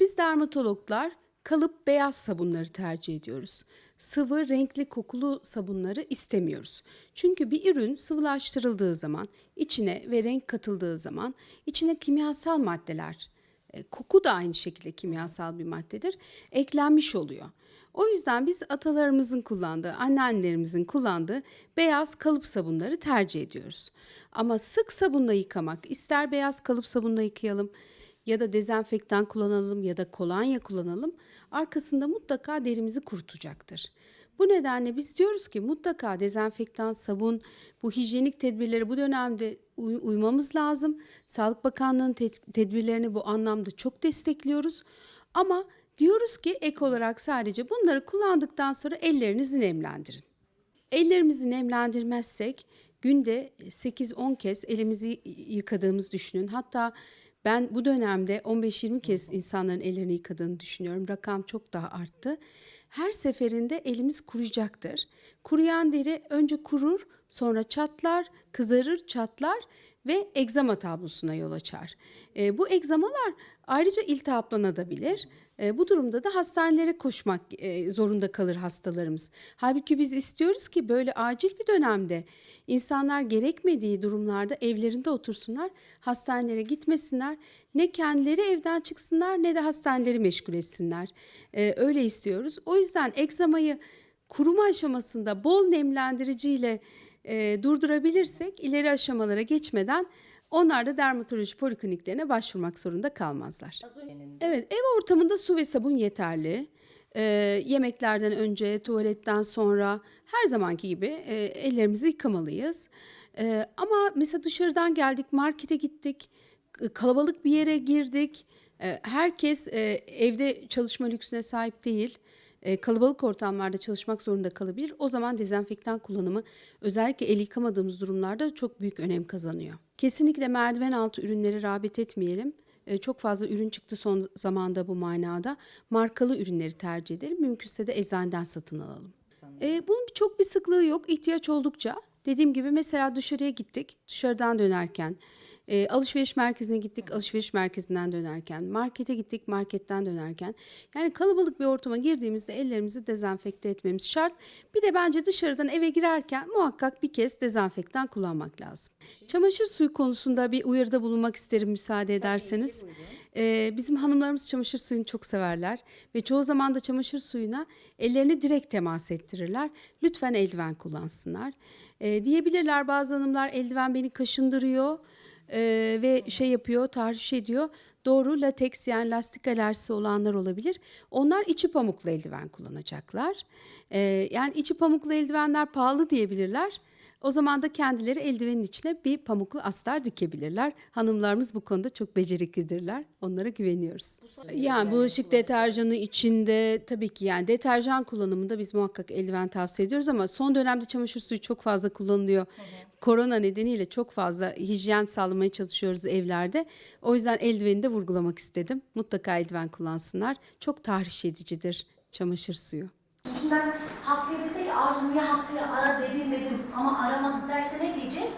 Biz dermatologlar kalıp beyaz sabunları tercih ediyoruz. Sıvı, renkli, kokulu sabunları istemiyoruz. Çünkü bir ürün sıvılaştırıldığı zaman, içine ve renk katıldığı zaman içine kimyasal maddeler, e, koku da aynı şekilde kimyasal bir maddedir, eklenmiş oluyor. O yüzden biz atalarımızın kullandığı, anneannelerimizin kullandığı beyaz kalıp sabunları tercih ediyoruz. Ama sık sabunla yıkamak, ister beyaz kalıp sabunla yıkayalım, ya da dezenfektan kullanalım ya da kolonya kullanalım arkasında mutlaka derimizi kurutacaktır. Bu nedenle biz diyoruz ki mutlaka dezenfektan, sabun, bu hijyenik tedbirleri bu dönemde uy- uymamız lazım. Sağlık Bakanlığı'nın te- tedbirlerini bu anlamda çok destekliyoruz. Ama diyoruz ki ek olarak sadece bunları kullandıktan sonra ellerinizi nemlendirin. Ellerimizi nemlendirmezsek günde 8-10 kez elimizi yıkadığımız düşünün. Hatta ben bu dönemde 15-20 kez insanların ellerini yıkadığını düşünüyorum. Rakam çok daha arttı. Her seferinde elimiz kuruyacaktır. Kuruyan deri önce kurur, sonra çatlar, kızarır, çatlar ve egzama tablosuna yol açar. E, bu egzamalar ayrıca iltihaplanabilir. E, bu durumda da hastanelere koşmak e, zorunda kalır hastalarımız. Halbuki biz istiyoruz ki böyle acil bir dönemde insanlar gerekmediği durumlarda evlerinde otursunlar, hastanelere gitmesinler. Ne kendileri evden çıksınlar ne de hastaneleri meşgul etsinler. E, öyle istiyoruz. O yüzden egzamayı kuruma aşamasında bol nemlendiriciyle e, durdurabilirsek ileri aşamalara geçmeden onlar da dermatoloji polikliniklerine başvurmak zorunda kalmazlar. Evet, ev ortamında su ve sabun yeterli. Ee, yemeklerden önce, tuvaletten sonra her zamanki gibi e, ellerimizi yıkamalıyız. Ee, ama mesela dışarıdan geldik, markete gittik, kalabalık bir yere girdik. Ee, herkes e, evde çalışma lüksüne sahip değil. E, kalabalık ortamlarda çalışmak zorunda kalabilir. O zaman dezenfektan kullanımı özellikle el yıkamadığımız durumlarda çok büyük önem kazanıyor. Kesinlikle merdiven altı ürünleri rağbet etmeyelim. E, çok fazla ürün çıktı son zamanda bu manada. Markalı ürünleri tercih edelim. Mümkünse de eczaneden satın alalım. E, bunun çok bir sıklığı yok. ihtiyaç oldukça. Dediğim gibi mesela dışarıya gittik. Dışarıdan dönerken e, alışveriş merkezine gittik, alışveriş merkezinden dönerken, markete gittik, marketten dönerken. Yani kalabalık bir ortama girdiğimizde ellerimizi dezenfekte etmemiz şart. Bir de bence dışarıdan eve girerken muhakkak bir kez dezenfektan kullanmak lazım. Çamaşır suyu konusunda bir uyarıda bulunmak isterim müsaade ederseniz. Ee, bizim hanımlarımız çamaşır suyunu çok severler ve çoğu zaman da çamaşır suyuna ellerini direkt temas ettirirler. Lütfen eldiven kullansınlar. Ee, diyebilirler bazı hanımlar eldiven beni kaşındırıyor ee, ve şey yapıyor, tahriş ediyor. Doğru lateks yani lastik alerjisi olanlar olabilir. Onlar içi pamuklu eldiven kullanacaklar. Ee, yani içi pamuklu eldivenler pahalı diyebilirler. O zaman da kendileri eldivenin içine bir pamuklu astar dikebilirler. Hanımlarımız bu konuda çok beceriklidirler. Onlara güveniyoruz. Yani bulaşık deterjanı içinde tabii ki yani deterjan kullanımında biz muhakkak eldiven tavsiye ediyoruz ama son dönemde çamaşır suyu çok fazla kullanılıyor. Korona nedeniyle çok fazla hijyen sağlamaya çalışıyoruz evlerde. O yüzden eldiveni de vurgulamak istedim. Mutlaka eldiven kullansınlar. Çok tahriş edicidir çamaşır suyu. Ben Hakkı'ya dese ki Arzu niye Hakkı'yı ara dedim dedim ama aramadı derse ne diyeceğiz?